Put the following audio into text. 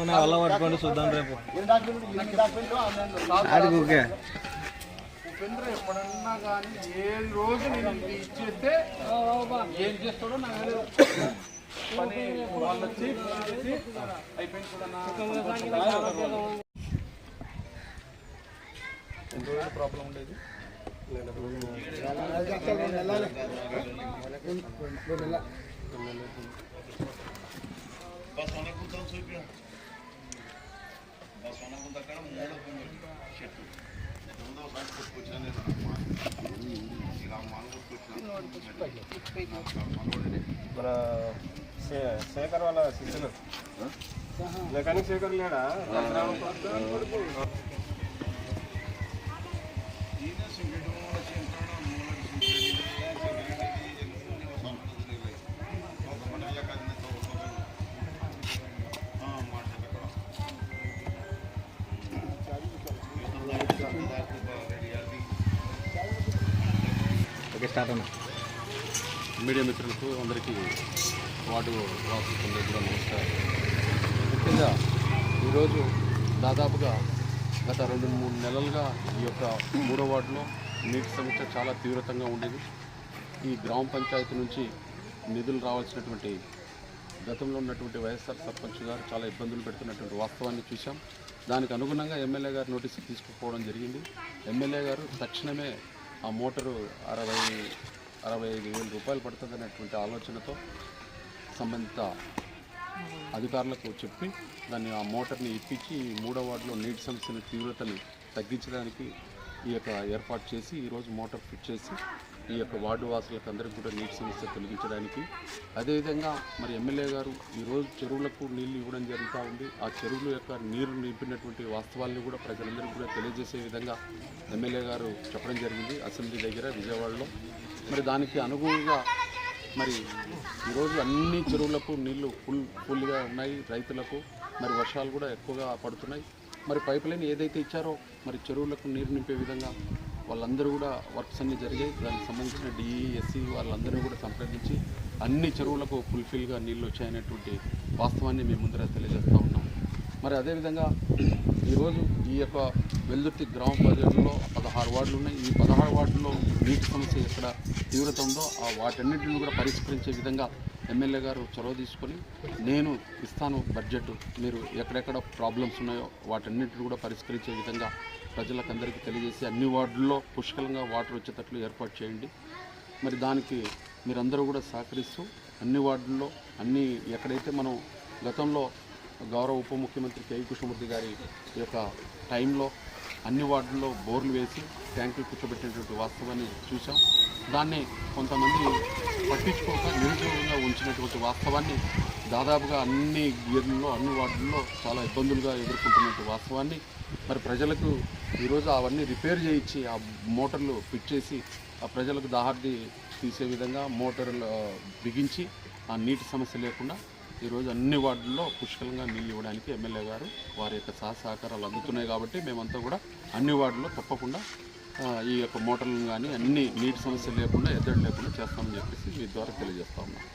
వల్ల పట్టుకోండి చూద్దాం రేపు ఎన్ని డాక్యుమెంట్ ఎన్ని డాక్యుమెంట్ ఆన్లైన్లో అది ఓకే ఉపేంద్ర ఎప్పుడన్నా కానీ ఏ రోజు నేను ఇది ఇచ్చేస్తే ఏం చేస్తాడో నాకు తెలియదు. పని వాళ్ళు వచ్చి ఎన్ని రోజులు ప్రాబ్లం ఉండేది మన శేఖర్ వాళ్ళ శిష్యులు మెకానిక్ శేఖర్ లేడా స్టార్ట్ అన్న. మీడియా మిత్రులకు అందరికీ వార్డు వాసులందరికీ కూడా నమస్కారం. ముఖ్యంగా ఈరోజు దాదాపుగా గత రెండు మూడు నెలలుగా ఈ యొక్క మూడో వార్డులో నీటి సమస్య చాలా తీవ్రతంగా ఉండేది. ఈ గ్రామ పంచాయతీ నుంచి నిధులు రావాల్సినటువంటి గతంలో ఉన్నటువంటి వైఎస్ఆర్ సర్పంచ్ గారు చాలా ఇబ్బందులు పెడుతున్నటువంటి వాస్తవాన్ని చూసాం దానికి అనుగుణంగా ఎమ్మెల్యే గారు నోటీస్ తీసుకుపోవడం జరిగింది. ఎమ్మెల్యే గారు తక్షణమే ఆ మోటారు అరవై అరవై ఐదు వేల రూపాయలు పడుతుంది అనేటువంటి ఆలోచనతో సంబంధిత అధికారులకు చెప్పి దాన్ని ఆ మోటార్ని ఇప్పించి మూడో వార్డులో నీటి సమస్యల తీవ్రతని తగ్గించడానికి ఈ యొక్క ఏర్పాటు చేసి ఈరోజు మోటార్ ఫిట్ చేసి ఈ యొక్క వార్డు వాసులకు అందరికీ కూడా నీటి సమస్య తొలగించడానికి. అదేవిధంగా మరి ఎమ్మెల్యే గారు ఈరోజు చెరువులకు నీళ్ళు ఇవ్వడం జరుగుతూ ఉంది. ఆ చెరువుల యొక్క నీరు నింపినటువంటి వాస్తవాలను కూడా ప్రజలందరికీ కూడా తెలియజేసే విధంగా ఎమ్మెల్యే గారు చెప్పడం జరిగింది అసెంబ్లీ దగ్గర విజయవాడలో. మరి దానికి అనుగుణంగా మరి ఈరోజు అన్ని చెరువులకు నీళ్ళు ఫుల్ ఫుల్గా ఉన్నాయి రైతులకు. మరి వర్షాలు కూడా ఎక్కువగా పడుతున్నాయి. మరి పైప్ లైన్ ఏదైతే ఇచ్చారో మరి చెరువులకు నీరు నింపే విధంగా వాళ్ళందరూ కూడా వర్క్స్ అన్ని జరిగాయి. దానికి సంబంధించిన డిఈ ఎస్సీ వాళ్ళందరినీ కూడా సంప్రదించి అన్ని చెరువులకు ఫుల్ఫిల్గా నీళ్ళు వచ్చాయనేటువంటి వాస్తవాన్ని మేము ముందర తెలియజేస్తూ ఉన్నాం. మరి అదేవిధంగా ఈరోజు ఈ యొక్క వెల్దుర్తి గ్రామ ప్రజల్లో పదహారు వార్డులు ఉన్నాయి. ఈ పదహారు వార్డుల్లో నీటి సమస్య ఎక్కడ తీవ్రత ఉందో ఆ వాటన్నిటిని కూడా పరిష్కరించే విధంగా ఎమ్మెల్యే గారు చొరవ తీసుకొని నేను ఇస్తాను బడ్జెట్ మీరు ఎక్కడెక్కడ ప్రాబ్లమ్స్ ఉన్నాయో వాటన్నిటిని కూడా పరిష్కరించే విధంగా ప్రజలకు అందరికీ తెలియజేసి అన్ని వార్డుల్లో పుష్కలంగా వాటర్ వచ్చేటట్లు ఏర్పాటు చేయండి. మరి దానికి మీరందరూ కూడా సహకరిస్తూ అన్ని వార్డుల్లో అన్ని ఎక్కడైతే మనం గతంలో గౌరవ ఉప ముఖ్యమంత్రి కేఈ కృష్ణమూర్తి గారి యొక్క టైంలో అన్ని వార్డుల్లో బోర్లు వేసి ట్యాంకులు కూర్చోబెట్టినటువంటి వాస్తవాన్ని చూసాం దాన్ని కొంతమంది పట్టించుకోక నిరుద్యోగంగా ఉంచినటువంటి వాస్తవాన్ని దాదాపుగా అన్ని గీర్లలో అన్ని వార్డుల్లో చాలా ఇబ్బందులుగా ఎదుర్కొంటున్నటువంటి వాస్తవాన్ని మరి ప్రజలకు ఈరోజు అవన్నీ రిపేర్ చేయించి ఆ మోటార్లు ఫిట్ చేసి ఆ ప్రజలకు దాహార్ది తీసే విధంగా మోటార్లు బిగించి ఆ నీటి సమస్య లేకుండా ఈరోజు అన్ని వార్డుల్లో పుష్కలంగా నీళ్ళు ఇవ్వడానికి ఎమ్మెల్యే గారు వారి యొక్క సహ సహకారాలు అందుతున్నాయి కాబట్టి మేమంతా కూడా అన్ని వార్డుల్లో తప్పకుండా ఈ యొక్క మోటార్లను కానీ అన్ని నీటి సమస్య లేకుండా ఎద్దడి లేకుండా చేస్తామని చెప్పేసి మీ ద్వారా తెలియజేస్తా ఉన్నాం.